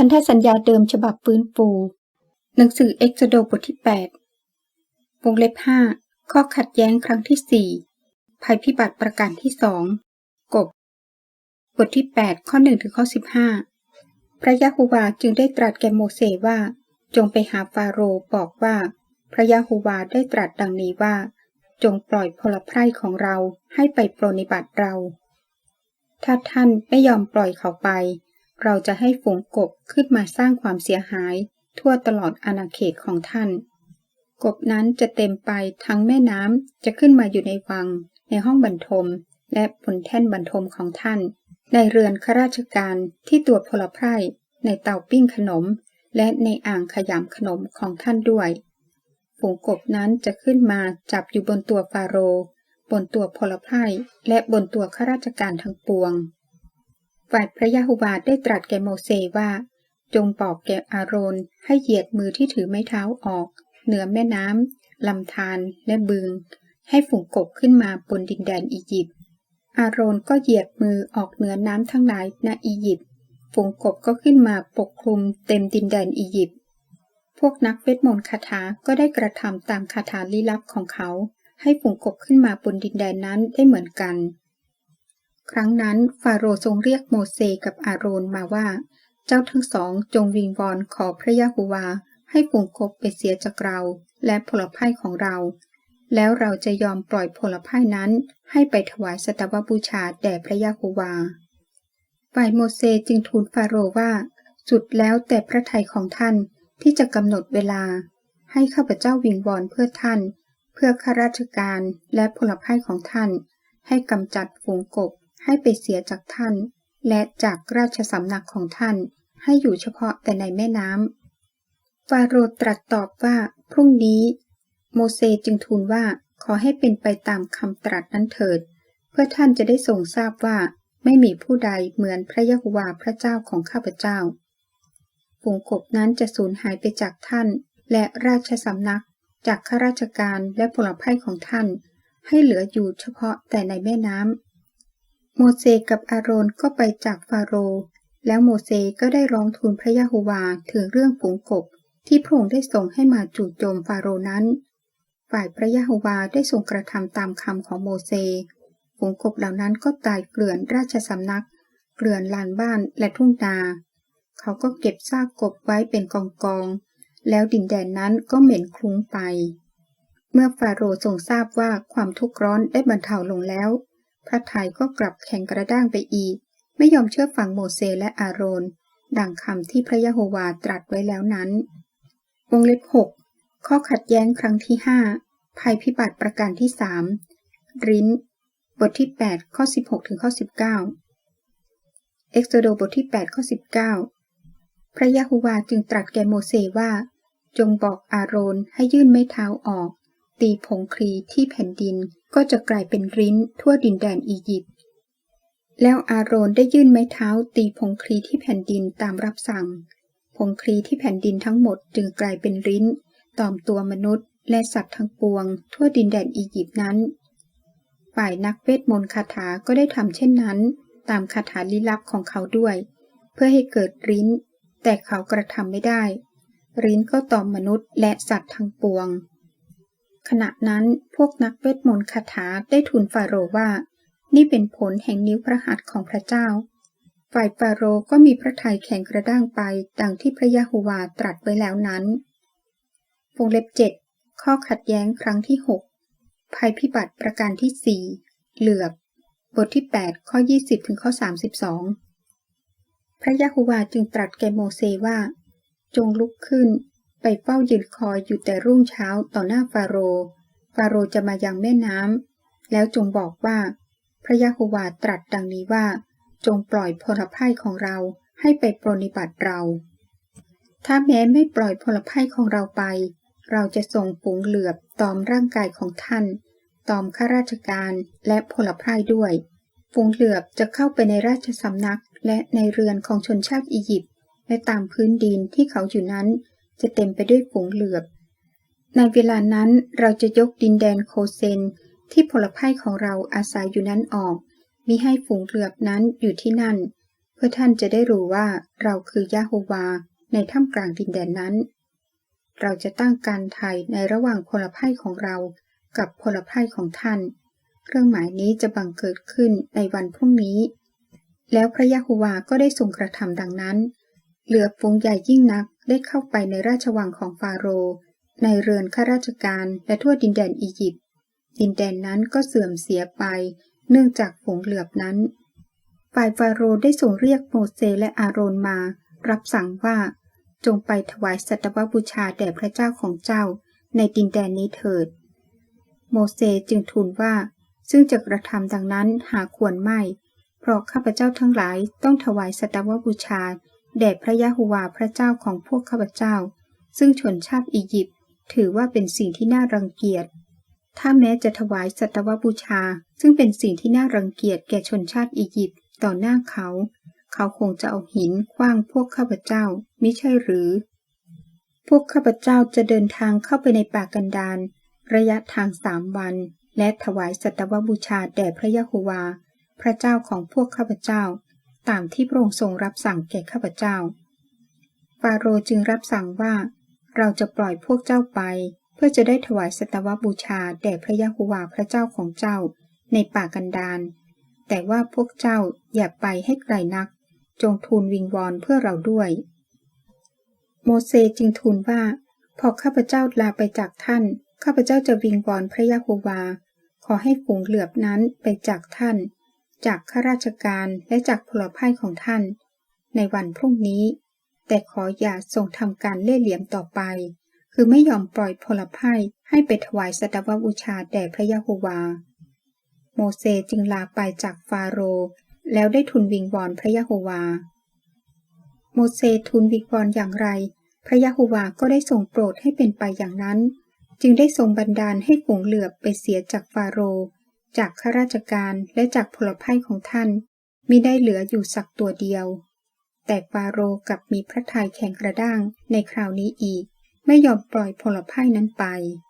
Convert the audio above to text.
พันธสัญญาเดิมฉบับฟื้นฟู หนังสือเอ็กซโดบทที่ 8 วงเล็บ 5 ข้อขัดแย้งครั้งที่ 4 ภัยพิบัติประการที่ 2 กบบทที่ 8 ข้อ1ถึงข้อ 15 พระยะฮูวาจึงได้ตรัสแก่โมเสสว่า จงไปหาฟาโรห์บอกว่า พระยะฮูวาได้ตรัสดังนี้ว่า จงปล่อยพลไพร่ของเราให้ไปปรนิบัติเรา ถ้าท่านไม่ยอมปล่อยเขาไป เราจะให้ฝูงกบขึ้นมาสร้างความเสียหาย ทั่วตลอดอาณาเขตของท่าน กบนั้นจะเต็มไปทั้งแม่น้ำจะขึ้นมาอยู่ในวัง ในห้องบรรทม และบนแท่นบรรทมของท่าน ในเรือนข้าราชการที่ตัวพลไพร่ในเตาปิ้งขนม และในอ่างขยำขนมของท่านด้วย ฝูงกบนั้นจะขึ้นมาจับอยู่บนตัวฟาโรบนตัวพลไพร่และบนตัวข้าราชการทั้งปวง ฝ่ายพระยาฮูวาได้ตรัสแก่โมเสสว่า จงบอกแก่อาโรนให้เหยียดมือที่ถือไม้เท้าออก เหนือแม่น้ำลำธารและบึง ให้ฝูงกบขึ้นมาบนดินแดนอียิปต์อาโรนก็เหยียดมือออกเหนือน้ำทั้งหลายณอียิปต์ฝูงกบก็ขึ้นมาปกคลุมเต็มดินแดนอียิปต์พวกนักเวทมนต์คาถาก็ได้กระทำตามคาถาลี้ลับของเขา ให้ฝูงกบขึ้นมาบนดินแดนนั้นได้เหมือนกัน ครั้งนั้นฟาโรห์ทรงเรียกโมเสสกับอาโรนมาว่า เจ้าทั้งสองจงวิงวอนขอพระยะฮูวา ให้ฝูงกบไปเสียจากเรา และผลไพ่ของเรา แล้วเราจะยอมปล่อยผลไพ่นั้น ให้ไปถวายสตวบูชาแด่พระยะฮูวา ฝ่ายโมเสสจึงทูลฟาโรห์ว่า สุดแล้วแต่พระทัยของท่านที่จะกำหนดเวลา ให้ข้าพเจ้าวิงวอนเพื่อท่าน เพื่อข้าราชการและพลไพ่ของท่าน ให้กำจัดฝูงกบ ให้ไปเสียจากท่าน และจากราชสำนักของท่าน ให้อยู่เฉพาะแต่ในแม่น้ำฟาโรห์ตรัสตอบว่าพรุ่งนี้ โมเสสจึงทูลว่าขอให้เป็นไปตามคำตรัสนั้นเถิด เพื่อท่านจะได้ทรงทราบว่าไม่มีผู้ใดเหมือนพระยะโฮวาพระเจ้าของข้าพเจ้าฝูงกบนั้นจะสูญหายไปจากท่าน และราชสำนัก จากข้าราชการและผลไพ่ของท่าน ให้เหลืออยู่เฉพาะแต่ในแม่น้ำ โมเสสกับอาโรนก็ไปจากฟาโรห์แล้วโมเสสก็ได้ร้องทูลพระยะโฮวาถึงเรื่องฝูงกบที่พระองค์ได้ส่งให้มาจู่โจมฟาโรห์นั้น ฝ่ายพระยะโฮวาได้ทรงกระทำตามคำของโมเสสฝูงกบเหล่านั้นก็ตายเกลื่อนราชสำนัก เกลื่อนลานบ้านและทุ่งนา เขาก็เก็บซากกบไว้เป็นกองกอง แล้วดินแดนนั้นก็เหม็นคลุ้งไป เมื่อฟาโรห์ทรงทราบว่าความทุกข์ร้อนได้บรรเทาลงแล้ว พระทัยก็กลับแข็งกระด้างไปอีก ไม่ยอมเชื่อฟังโมเสสและอาโรน ดังคำที่พระยะโฮวาตรัสไว้แล้วนั้น วงเล็บ 6 ข้อขัดแย้งครั้งที่ 5 ภัยพิบัติประการที่ 3 ริ้น บทที่ 8 ข้อ 16 ถึงข้อ 19 เอ็กโซโดบทที่ 8 ข้อ 19 พระยะโฮวาจึงตรัสแก่โมเสสว่า จงบอกอาโรนให้ยื่นไม้เท้าออก ตีผงคลีที่แผ่นดินก็จะกลายเป็นริ้นทั่วดินแดนอียิปต์ แล้วอาโรนได้ยื่นไม้เท้าตีผงคลีที่แผ่นดินตามรับสั่ง ผงคลีที่แผ่นดินทั้งหมดจึงกลายเป็นริ้น ตอมตัวมนุษย์ และสัตว์ทั้งปวง ทั่วดินแดนอียิปต์นั้น ฝ่ายนักเวทมนต์คาถาก็ได้ทำเช่นนั้น ตามคาถาลี้ลับของเขาด้วย เพื่อให้เกิดริ้น แต่เขากระทำไม่ได้ ริ้นก็ตอมมนุษย์และสัตว์ทั้งปวง ขณะนั้นพวกนักเวทมนต์คาถาได้ทูลฟาโรห์ว่า นี่เป็นผลแห่งนิ้วพระหัตถ์ของพระเจ้า ฝ่ายฟาโรห์ก็มีพระทัยแข็งกระด้างไปดังที่พระยะโฮวาตรัสไว้แล้วนั้นวงเล็บเจ็ดข้อขัดแย้งครั้งที่ 6 ภัยพิบัติประการที่ 4 เหลือบ บทที่ 8 ข้อ 20 ถึงข้อ 32 พระยะโฮวาจึงตรัสแก่โมเสสว่า จงลุกขึ้น ไปเฝ้ายืนคอยอยู่แต่รุ่งเช้าต่อหน้าฟาโรห์ฟาโรห์จะมายังแม่น้ำแล้วจงบอกว่า พระยะโฮวาตรัสดังนี้ว่า จงปล่อยพลไพ่ของเราให้ไปปรนิบัติเรา ถ้าแม้ไม่ปล่อยพลไพ่ของเราไป เราจะส่งฝูงเหลือบตอมร่างกายของท่าน ตอมข้าราชการและพลไพร่ด้วยฝูงเหลือบจะเข้าไปในราชสำนักและในเรือนของชนชาติอียิปต์และตามพื้นดินที่เขาอยู่นั้น จะเต็มไปด้วยฝูงเหลือบ ในเวลานั้นเราจะยกดินแดนโคเซนที่พลไพ่ของเราอาศัยอยู่นั้นออก มิให้ฝูงเหลือบนั้นอยู่ที่นั่น เพื่อท่านจะได้รู้ว่าเราคือยะโฮวาในท่ามกลางดินแดนนั้น เราจะตั้งการไทยในระหว่างพลภัยของเรากับพลภัยของท่าน เครื่องหมายนี้จะบังเกิดขึ้นในวันพรุ่งนี้ แล้วพระยะโฮวาก็ได้ทรงกระทำดังนั้น เหลือฝูงใหญ่ยิ่งนักได้เข้าไปในราชวังของฟาโรห์ในเรือนข้าราชการและทั่วดินแดนอียิปต์ดินแดนนั้นก็เสื่อมเสียไป เนื่องจากฝูงเหลือบนั้น ฝ่ายฟาโรห์ได้ส่งเรียกโมเสสและอาโรนมา รับสั่งว่า จงไปถวายสัตวบูชาแด่พระเจ้าของเจ้า ในดินแดนนี้เถิด โมเสสจึงทูลว่า ซึ่งจะกระทำดังนั้นหาควรไม่ เพราะข้าพเจ้าทั้งหลายต้องถวายสัตวบูชา แด่พระยะโฮวาพระเจ้าของพวกข้าพเจ้า ซึ่งชนชาติอียิปต์ถือว่าเป็นสิ่งที่น่ารังเกียจ ถ้าแม้จะถวายสัตวบูชา ซึ่งเป็นสิ่งที่น่ารังเกียจแก่ชนชาติอียิปต์ต่อหน้าเขา เขาคงจะเอาหินคว้างพวกข้าพเจ้ามิใช่หรือ พวกข้าพเจ้าจะเดินทางเข้าไปในป่ากันดารระยะทางสามวัน และถวายสัตวบูชาแด่พระยะโฮวา พระเจ้าของพวกข้าพเจ้า ตามที่พระองค์ทรงรับสั่งแก่ข้าพเจ้า ฟาโรห์จึงรับสั่งว่า เราจะปล่อยพวกเจ้าไป เพื่อจะได้ถวายสตวบูชาแด่พระยะโฮวาพระเจ้าของเจ้า ในป่ากันดารแต่ว่าพวกเจ้าอย่าไปให้ไกลนัก จงทูลวิงวอนเพื่อเราด้วย โมเสสจึงทูลว่า พอข้าพเจ้าลาไปจากท่าน ข้าพเจ้าจะวิงวอนพระยะโฮวา ขอให้ฝูงเหลือบนั้นไปจากท่าน จากข้าราชการและจากพลภัยของท่าน ในวันพรุ่งนี้ แต่ขออย่าทรงทำการเล่ห์เหลี่ยมต่อไป คือไม่ยอมปล่อยพลภัยให้ไปถวายสตวบูชาแด่พระยะโฮวา โมเสสจึงลาไปจากฟาโร แล้วได้ทูลวิงวอนพระยะโฮวา โมเสสทูลวิงวอนอย่างไร พระยะโฮวาก็ได้ทรงโปรดให้เป็นไปอย่างนั้น จึงได้ทรงบันดาลให้ฝูงเหลือบไปเสียจากฟาโรห์ จากข้าราชการและจากพลภัยของท่านมิได้เหลืออยู่สักตัวเดียว แต่ฟาโรกลับมีพระทัยแข็งกระด้างในคราวนี้อีก ไม่ยอมปล่อยพลภัยนั้นไป